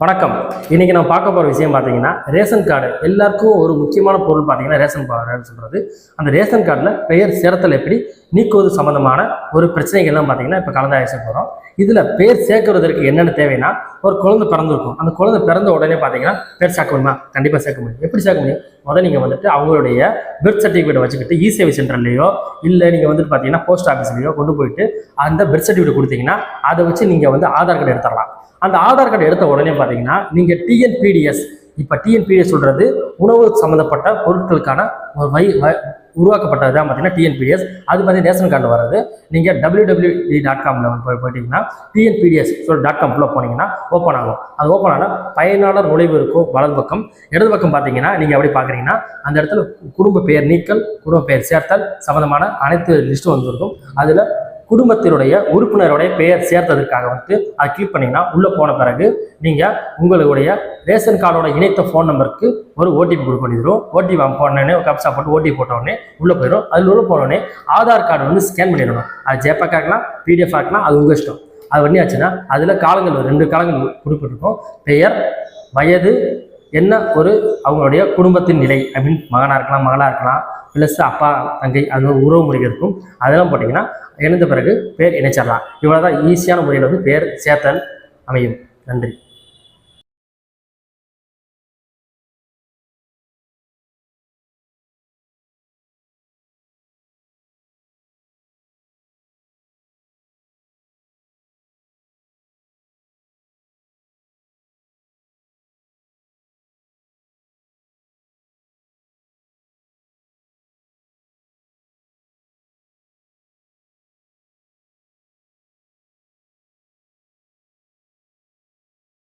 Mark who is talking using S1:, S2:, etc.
S1: வணக்கம். இன்னைக்கு நம்ம பார்க்க போகிற விஷயம் பார்த்தீங்கன்னா ரேஷன் கார்டு எல்லாருக்கும் ஒரு முக்கியமான பொருள் பார்த்தீங்கன்னா ரேஷன் கார்டு சொல்கிறது அந்த ரேஷன் கார்டில் பெயர் சேர்த்தல் எப்படி நீக்குவது சம்மந்தமான ஒரு பிரச்சனைகள்லாம் பார்த்தீங்கன்னா இப்போ கலந்தாய்ச்சி போகிறோம் இதில் பேர் சேர்க்குறதற்கு என்னென்ன தேவைன்னா ஒரு குழந்தை பிறந்திருக்கும். அந்த குழந்தை பிறந்த உடனே பார்த்தீங்கன்னா பேர் சேர்க்க முடியுமா? கண்டிப்பாக சேர்க்க முடியும். எப்படி சேர்க்க முடியும்? முதல் நீங்கள் வந்துட்டு அவங்களுடைய பர்த் சர்டிஃபிகேட் வச்சுக்கிட்டு இ சேவை சென்டர்லையோ இல்லை நீங்கள் வந்துட்டு பார்த்தீங்கன்னா போஸ்ட் ஆஃபீஸ்லையோ கொண்டு போயிட்டு அந்த பர்த் சர்டிஃபிகேட் கொடுத்தீங்கன்னா அதை வச்சு நீங்கள் வந்து ஆதார் கார்டு எடுத்துடலாம். அந்த ஆதார் கார்டு எடுத்த உடனே பார்த்தீங்கன்னா நீங்கள் டிஎன்பிடிஎஸ் இப்போ டிஎன்பிடிஎஸ் சொல்கிறது உணவு சம்மந்தப்பட்ட பொருட்களுக்கான ஒரு வை உருவாக்கப்பட்டது தான் பார்த்தீங்கன்னா டிஎன்பிடிஎஸ் அது பார்த்தீங்கன்னா ரேஷன் கார்டு வர்றது. நீங்கள் டபிள்யூ டபிள்யூ டாட் காமில் போய் போயிட்டீங்கன்னா டிஎன்பிடிஎஸ் டாட் டாட் காம்குள்ளே போனீங்கன்னா ஓப்பன் ஆகும். அது ஓப்பன் ஆனால் பயனாளர் நுழைவு இருக்கும் வலது பக்கம். இடது பக்கம் பார்த்தீங்கன்னா நீங்கள் எப்படி பார்க்குறீங்கன்னா அந்த இடத்துல குடும்ப பெயர் நீக்கல் குடும்ப பெயர் சேர்த்தல் சம்மந்தமான அனைத்து லிஸ்ட்டும் வந்துருக்கும். அதில் குடும்பத்தினுடைய உறுப்பினருடைய பெயர் சேர்த்ததற்காக வந்து அதை கிளிக் பண்ணீங்கன்னா உள்ளே போன பிறகு நீங்கள் உங்களுடைய ரேஷன் கார்டோட இணைத்த ஃபோன் நம்பருக்கு ஒரு ஓடிபி கொடுக்க வேண்டியதும் ஓடிபி போனோடனே ஒரு கப்ஸா போட்டு ஓடிபி போட்டோடனே உள்ளே போயிடும். அதில் உள்ள போனோடனே ஆதார் கார்டு வந்து ஸ்கேன் பண்ணிடணும். அது ஜேபேக் ஆக்கலாம் பிடிஎஃப் ஆக்கலாம் அது உங்கள் இஷ்டம். அது பண்ணியாச்சுன்னா அதில் காலங்கள் ரெண்டு காலங்கள் குறிப்பிட்டிருக்கும். பெயர் வயது என்ன ஒரு அவங்களுடைய குடும்பத்தின் நிலை ஐ மீன் மகனாக இருக்கலாம் மகளாக இருக்கலாம் ப்ளஸ் அப்பா தங்கை அது ஒரு உறவு முறை இருக்கும். அதெல்லாம் போட்டிங்கன்னா இணைந்த பிறகு பேர் இணைச்சிடலாம். இவ்வளோ தான் ஈஸியான முறையில் வந்து பேர் சேர்த்தல் அமையும். நன்றி.